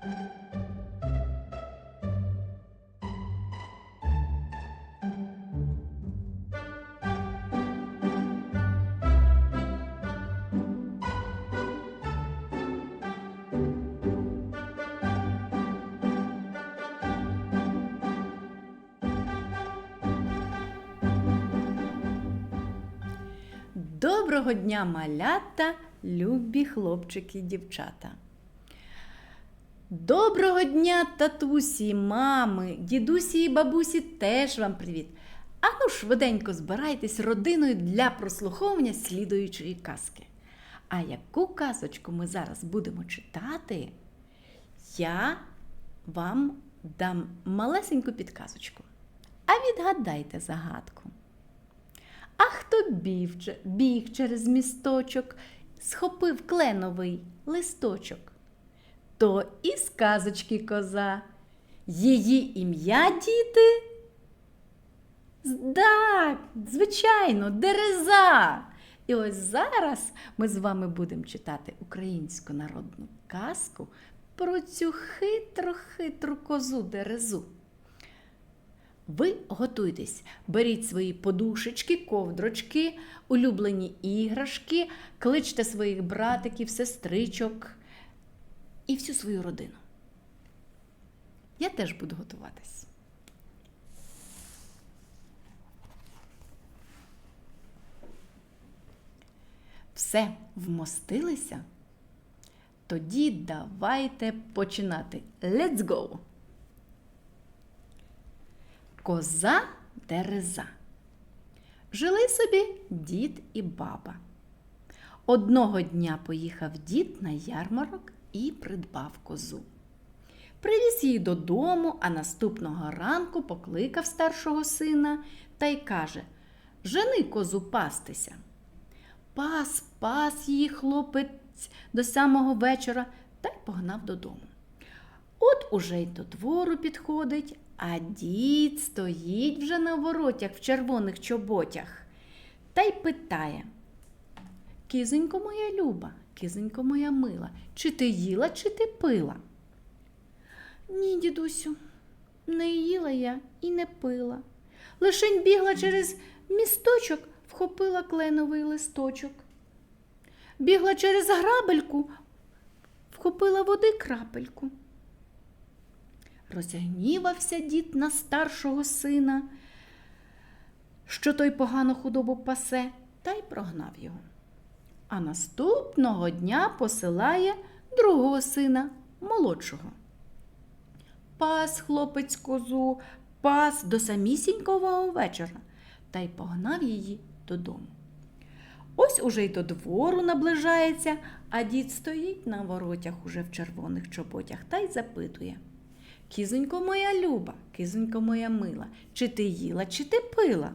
Доброго дня, малята, любі хлопчики і дівчата. Доброго дня, татусі, мами, дідусі і бабусі теж вам привіт. Ану швиденько збирайтесь родиною для прослуховування слідуючої казки. А яку казочку ми зараз будемо читати, я вам дам малесеньку підказочку. А відгадайте загадку. А хто біг, біг через місточок, схопив кленовий листочок? То і сказочки коза. Її ім'я діти? Так, звичайно, дереза. І ось зараз ми з вами будемо читати українську народну казку про цю хитру-хитру козу дерезу. Ви готуйтесь, беріть свої подушечки, ковдрочки, улюблені іграшки, кличте своїх братиків, сестричок і всю свою родину. Я теж буду готуватись. Все вмостилися? Тоді давайте починати. Let's go! Коза дереза. Жили собі дід і баба. Одного дня поїхав дід на ярмарок і придбав козу. Привіз її додому, а наступного ранку покликав старшого сина та й каже: Жени козу пастися. Пас, пас її хлопець до самого вечора та й погнав додому. От уже й до двору підходить, а дід стоїть вже на воротях в червоних чоботях та й питає. Кизонько моя люба, кизонько моя мила, чи ти їла, чи ти пила? Ні, дідусю, не їла я і не пила. Лишень бігла через місточок, вхопила кленовий листочок. Бігла через грабельку, вхопила води крапельку. Розгнівався дід на старшого сина, що той погано худобу пасе, та й прогнав його. А наступного дня посилає другого сина, молодшого. Пас хлопець козу, пас до самісінького вечора, та й погнав її додому. Ось уже й до двору наближається, а дід стоїть на воротях уже в червоних чоботях та й запитує. Кізонько моя люба, кізонько моя мила, чи ти їла, чи ти пила?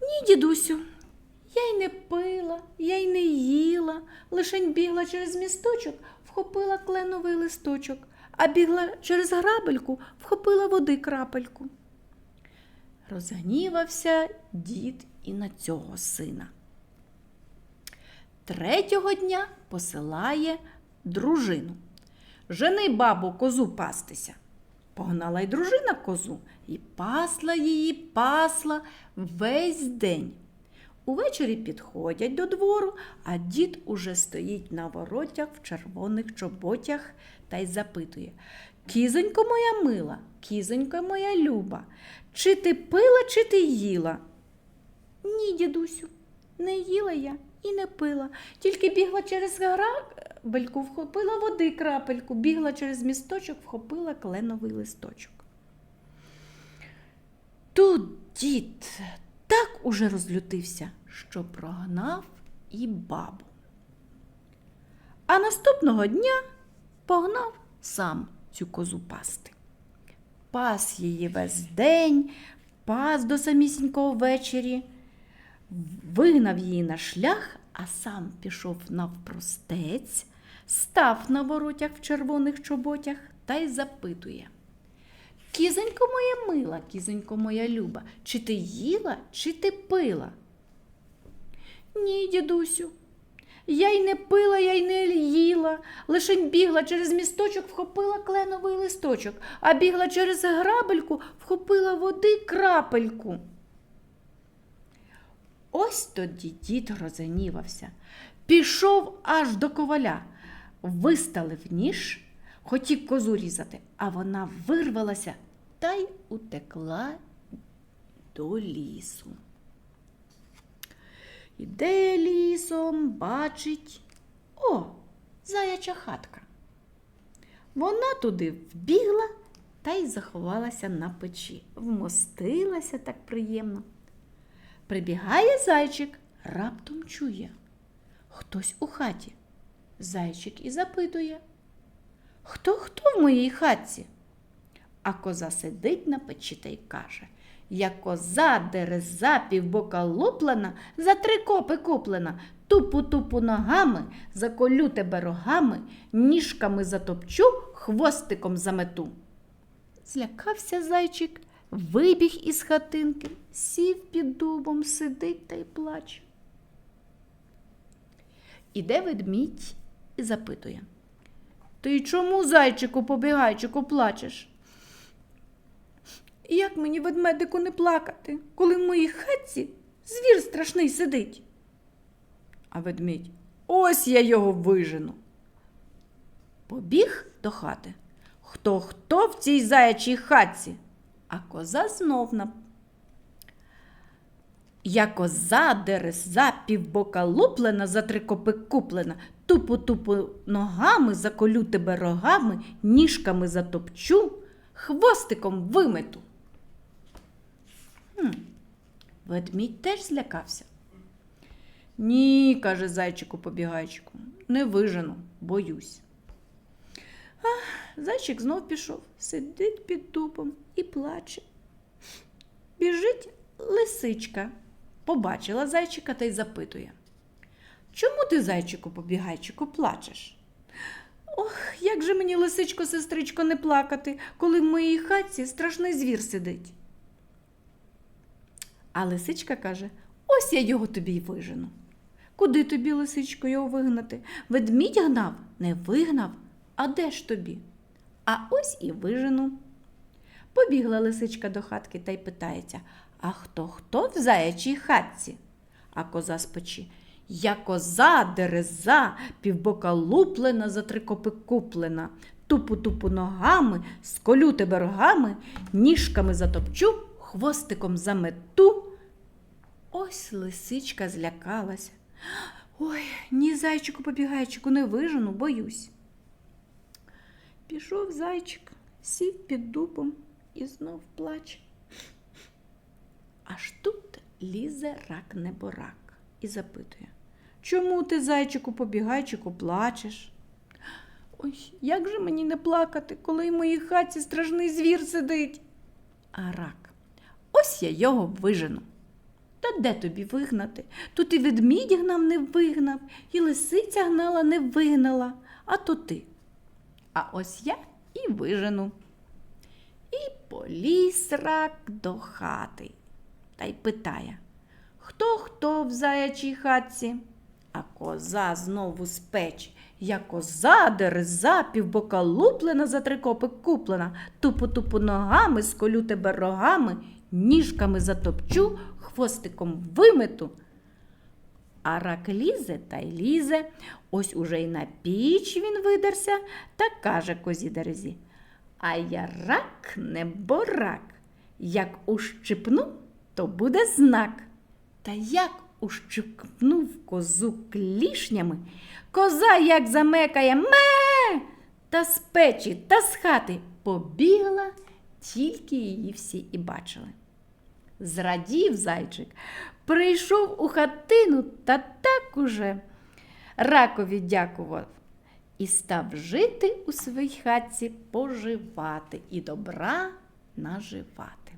Ні, дідусю, я й не пила, я й не їла, лишень бігла через місточок, вхопила кленовий листочок, а бігла через грабельку, вхопила води крапельку. Розгнівався дід і на цього сина. Третього дня посилає дружину. Жени бабу козу пастися. Погнала й дружина козу і пасла її, пасла весь день. Увечері підходять до двору, а дід уже стоїть на воротях в червоних чоботях та й запитує Кізонько моя мила, кізонько моя люба, чи ти пила, чи ти їла? Ні, дідусю, не їла я і не пила, тільки бігла через грабельку, вхопила води крапельку, бігла через місточок, вхопила кленовий листочок. Тут дід так уже розлютився, що прогнав і бабу. А наступного дня погнав сам цю козу пасти. Пас її весь день, пас до самісінького ввечері, вигнав її на шлях, а сам пішов навпростець, став на воротях в червоних чоботях та й запитує. Кізонько моя мила, кізонько моя люба, чи ти їла, чи ти пила? Ні, дідусю, Я й не пила, я й не їла. Лишень бігла через місточок, вхопила кленовий листочок, а бігла через грабельку, вхопила води крапельку. Ось тоді дід розгнівався. Пішов аж до коваля, виставив ніж, хотів козу різати, а вона вирвалася та й утекла до лісу. Іде лісом, бачить, о, заяча хатка. Вона туди вбігла та й заховалася на печі, вмостилася так приємно. Прибігає зайчик, раптом чує. Хтось у хаті. Зайчик і запитує. Хто хто в моїй хатці? А коза сидить на печі та й каже Я коза дереза півбока луплена, за три копи куплена, тупу-тупу ногами, заколю тебе рогами, ніжками затопчу, хвостиком замету. Злякався зайчик, вибіг із хатинки, сів під дубом, сидить та й плаче. Іде ведмідь і запитує. Ти чому, зайчику, побігайчику, плачеш? Як мені, ведмедику, не плакати, коли в моїй хатці звір страшний сидить? А ведмідь ось я його вижену. Побіг до хати. Хто хто в цій заячій хатці? А коза знов на. Я коза дереза, півбока луплена, за три копи куплена, тупу-тупу ногами заколю тебе рогами, ніжками затопчу, хвостиком вимету. Ведмідь теж злякався. Ні, каже зайчику побігайчику, не вижену, боюсь. Ах, зайчик знов пішов, сидить під дубом і плаче. Біжить лисичка, побачила зайчика та й запитує. Чому ти, зайчику побігайчику, плачеш? Ох, як же мені, лисичко, сестричко, не плакати, коли в моїй хатці страшний звір сидить. А лисичка каже: ось я його тобі й вижену. Куди тобі, лисичко, його вигнати? Ведмідь гнав, не вигнав, а де ж тобі? А ось і вижену. Побігла лисичка до хатки та й питається А хто хто в заячій хатці? А коза з. Я коза, дереза, півбока луплена, за три копи куплена, тупу-тупу ногами, сколю тебе рогами, ніжками затопчу, хвостиком замету. Ось лисичка злякалася. Ой, ні, зайчику побігайчику, не вижену, боюсь. Пішов зайчик, сів під дубом і знов плаче. Аж тут лізе рак неборак і запитує Чому ти, зайчику побігайчику, плачеш? Ой, як же мені не плакати, коли в моїй хаті страшний звір сидить? А рак, ось я його вижену. Та де тобі вигнати? Тут і ведмідь гнав не вигнав, і лисиця гнала не вигнала, а то ти. А ось я і вижену. І поліз рак до хати та й питає, хто хто в заячій хатці? А коза знову з печі. Я коза, дереза, півбока луплена, за три копи куплена, тупу-тупу ногами, сколю тебе рогами, ніжками затопчу, хвостиком вимету. А рак лізе та й лізе, ось уже й на піч він видерся та каже козі дерезі. А я рак не борак. Як ущипну, то буде знак. Та як ущипнув козу клішнями, коза як замекає ме та з печі та з хати побігла, тільки її всі і бачили. Зрадів зайчик, прийшов у хатину та так уже ракові дякував і став жити у своїй хатці, поживати і добра наживати.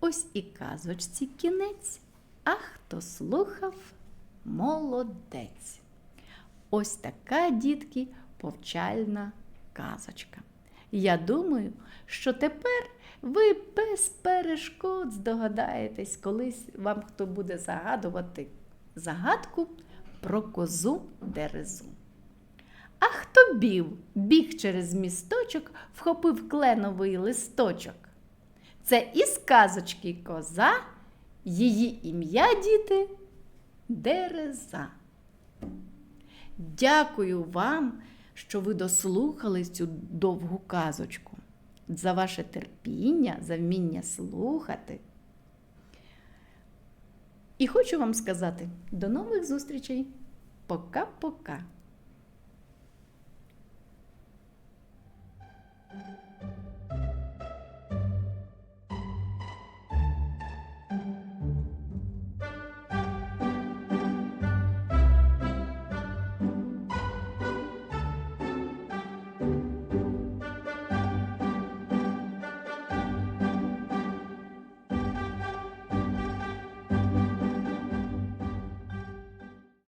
Ось і казочці кінець, а хто слухав, молодець. Ось така, дітки, повчальна казочка. Я думаю, що тепер ви без перешкод здогадаєтесь, колись вам хто буде загадувати загадку, про козу дерезу. А хто бів, біг через місточок, вхопив кленовий листочок. Це із казочки коза, її ім'я, діти, дереза. Дякую вам, що ви дослухали цю довгу казочку, за ваше терпіння, за вміння слухати. І хочу вам сказати до нових зустрічей. Пока-пока.